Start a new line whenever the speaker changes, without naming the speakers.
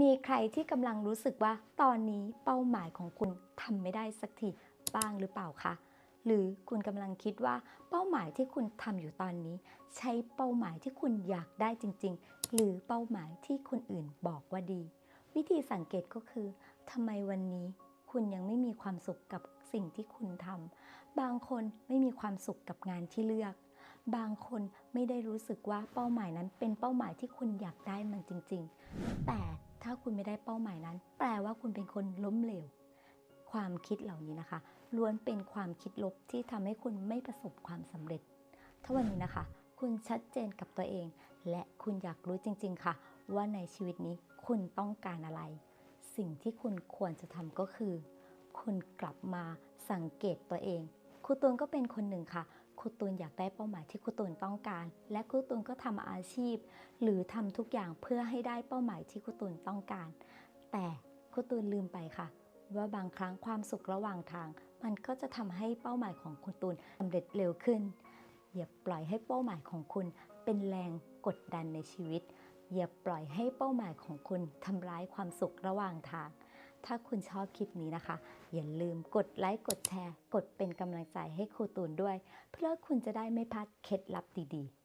มีใครที่กำลังรู้สึกว่าตอนนี้เป้าหมายของคุณทำไม่ได้สักทีบ้างหรือเปล่าคะ หรือคุณกำลังคิดว่าเป้าหมายที่คุณทำอยู่ตอนนี้ ใช้เป้าหมายที่คุณอยากได้จริง ๆ หรือเป้าหมายที่คนอื่นบอกว่าดี วิธีสังเกตก็คือทำไมวันนี้คุณยังไม่มีความสุขกับสิ่งที่คุณทำบางคนไม่มีความสุขกับงานที่เลือก บางคนไม่ได้รู้สึกว่าเป้าหมายนั้นเป็นเป้าหมายที่คุณอยากได้มันจริง ๆ แต่ถ้าคุณไม่ได้เป้าหมายนั้น แปลว่าคุณเป็นคนล้มเหลว ความคิดเหล่านี้นะคะ ล้วนเป็นความคิดลบที่ทำให้คุณไม่ประสบความสำเร็จ ถ้าวันนี้นะคะ คุณชัดเจนกับตัวเอง และคุณอยากรู้จริง ๆ ค่ะ ว่าในชีวิตนี้คุณต้องการอะไร สิ่งที่คุณควรจะทำก็คือ คุณกลับมาสังเกตตัวเองครูตูนก็เป็นคนหนึ่งค่ะ ครูตูนอยากได้เป้าหมายที่ครูตูนต้องการ และครูตูนก็ทำอาชีพ หรือทำทุกอย่างเพื่อให้ได้เป้าหมายที่ครูตูนต้องการ แต่ครูตูนลืมไปค่ะ ว่าบางครั้งความสุขระหว่างทาง มันก็จะทำให้เป้าหมายของคุณตูนสำเร็จเร็วขึ้นอย่าปล่อยให้เป้าหมายของคุณเป็นแรงกดดันในชีวิต อย่าปล่อยให้เป้าหมายของคุณทำร้ายความสุขระหว่างทาง ถ้าคุณชอบคลิปนี้นะคะ อย่าลืมกดไลค์กดแชร์ กดเป็นกำลังใจให้ครูตูนด้วย เพื่อคุณจะได้ไม่พลาดเคล็ดลับดีๆ